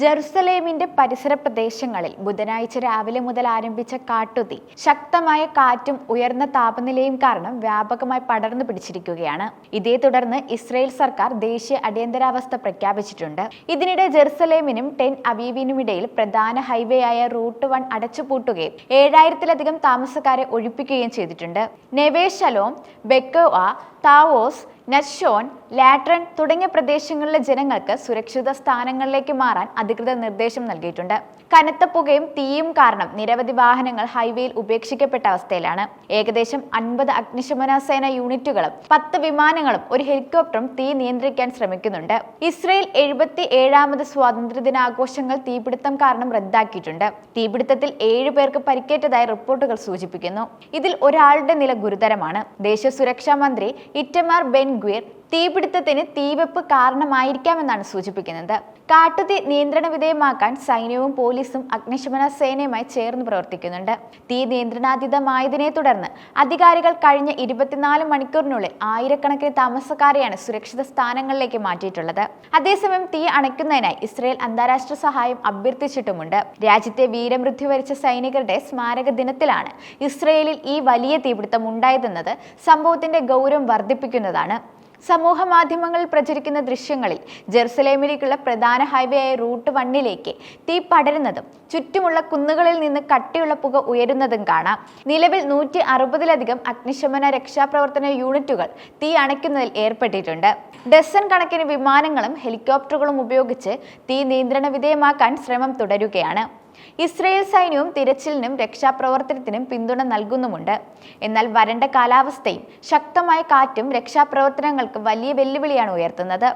ജെറുസലേമിന്റെ പരിസര പ്രദേശങ്ങളിൽ ബുധനാഴ്ച രാവിലെ മുതൽ ആരംഭിച്ച കാട്ടുതീ ശക്തമായ കാറ്റും ഉയർന്ന താപനിലയും കാരണം വ്യാപകമായി പടർന്നു പിടിച്ചിരിക്കുകയാണ്. ഇതേ തുടർന്ന് ഇസ്രയേൽ സർക്കാർ ദേശീയ അടിയന്തരാവസ്ഥ പ്രഖ്യാപിച്ചിട്ടുണ്ട്. ഇതിനിടെ ജെറുസലേമിനും ടെൻ അവീവിനുമിടയിൽ പ്രധാന ഹൈവേ ആയ റൂട്ട് വൺ അടച്ചുപൂട്ടുകയും ഏഴായിരത്തിലധികം താമസക്കാരെ ഒഴിപ്പിക്കുകയും ചെയ്തിട്ടുണ്ട്. നെവേശലോം ബെക്കോ താവോസ് നഷോൺ ലാട്രൺ തുടങ്ങിയ പ്രദേശങ്ങളിലെ ജനങ്ങൾക്ക് സുരക്ഷിത സ്ഥാനങ്ങളിലേക്ക് മാറാൻ അധികൃതർ നിർദ്ദേശം നൽകിയിട്ടുണ്ട്. കനത്ത പുകയും തീയും കാരണം നിരവധി വാഹനങ്ങൾ ഹൈവേയിൽ ഉപേക്ഷിക്കപ്പെട്ട അവസ്ഥയിലാണ്. ഏകദേശം അൻപത് അഗ്നിശമന സേന യൂണിറ്റുകളും പത്ത് വിമാനങ്ങളും ഒരു ഹെലികോപ്റ്ററും തീ നിയന്ത്രിക്കാൻ ശ്രമിക്കുന്നുണ്ട്. ഇസ്രയേൽ എഴുപത്തി ഏഴാമത് സ്വാതന്ത്ര്യദിനാഘോഷങ്ങൾ തീപിടുത്തം കാരണം റദ്ദാക്കിയിട്ടുണ്ട്. തീപിടുത്തത്തിൽ ഏഴു പേർക്ക് പരിക്കേറ്റതായി റിപ്പോർട്ടുകൾ സൂചിപ്പിക്കുന്നു. ഇതിൽ ഒരാളുടെ നില ഗുരുതരമാണ്. ദേശീയ സുരക്ഷാ മന്ത്രി ഇറ്റമാർ ബെൻ ഗ്വിർ തീപിടുത്തത്തിന് തീവെപ്പ് കാരണമായിരിക്കാമെന്നാണ് സൂചിപ്പിക്കുന്നത്. കാട്ടുതീ നിയന്ത്രണ വിധേയമാക്കാൻ സൈന്യവും പോലീസും അഗ്നിശമന സേനയുമായി ചേർന്ന് പ്രവർത്തിക്കുന്നുണ്ട്. തീ നിയന്ത്രണാതീതമായതിനെ തുടർന്ന് അധികാരികൾ കഴിഞ്ഞ ഇരുപത്തിനാല് മണിക്കൂറിനുള്ളിൽ ആയിരക്കണക്കിന് താമസക്കാരെയാണ് സുരക്ഷിത സ്ഥാനങ്ങളിലേക്ക് മാറ്റിയിട്ടുള്ളത്. അതേസമയം തീ അണയ്ക്കുന്നതിനായി ഇസ്രയേൽ അന്താരാഷ്ട്ര സഹായം അഭ്യർത്ഥിച്ചിട്ടുമുണ്ട്. രാജ്യത്തെ വീരമൃത്യു വരിച്ച സൈനികരുടെ സ്മാരക ദിനത്തിലാണ് ഇസ്രയേലിൽ ഈ വലിയ തീപിടുത്തം ഉണ്ടായതെന്നത്. സംഭവത്തിന്റെ ഗൗരവം വർദ്ധിപ്പിക്കുന്നതാണ്. സമൂഹ മാധ്യമങ്ങളിൽ പ്രചരിക്കുന്ന ദൃശ്യങ്ങളിൽ ജെറുസലേമിലേക്കുള്ള പ്രധാന ഹൈവേ ആയ റൂട്ട് വണ്ണിലേക്ക് തീ പടരുന്നതും ചുറ്റുമുള്ള കുന്നുകളിൽ നിന്ന് കട്ടിയുള്ള പുക ഉയരുന്നതും കാണാം. നിലവിൽ നൂറ്റി അറുപതിലധികം അഗ്നിശമന രക്ഷാപ്രവർത്തന യൂണിറ്റുകൾ തീ അണയ്ക്കുന്നതിൽ ഏർപ്പെട്ടിട്ടുണ്ട്. ഡസൺ കണക്കിന് വിമാനങ്ങളും ഹെലികോപ്റ്ററുകളും ഉപയോഗിച്ച് തീ നിയന്ത്രണ വിധേയമാക്കാൻ ശ്രമം തുടരുകയാണ്. ഇസ്രയേൽ സൈന്യവും തിരച്ചിലിനും രക്ഷാപ്രവർത്തനത്തിനും പിന്തുണ നൽകുന്നുമുണ്ട്. എന്നാൽ വരണ്ട കാലാവസ്ഥയും ശക്തമായ കാറ്റും രക്ഷാപ്രവർത്തനങ്ങൾക്ക് വലിയ വെല്ലുവിളിയാണ് ഉയർത്തുന്നത്.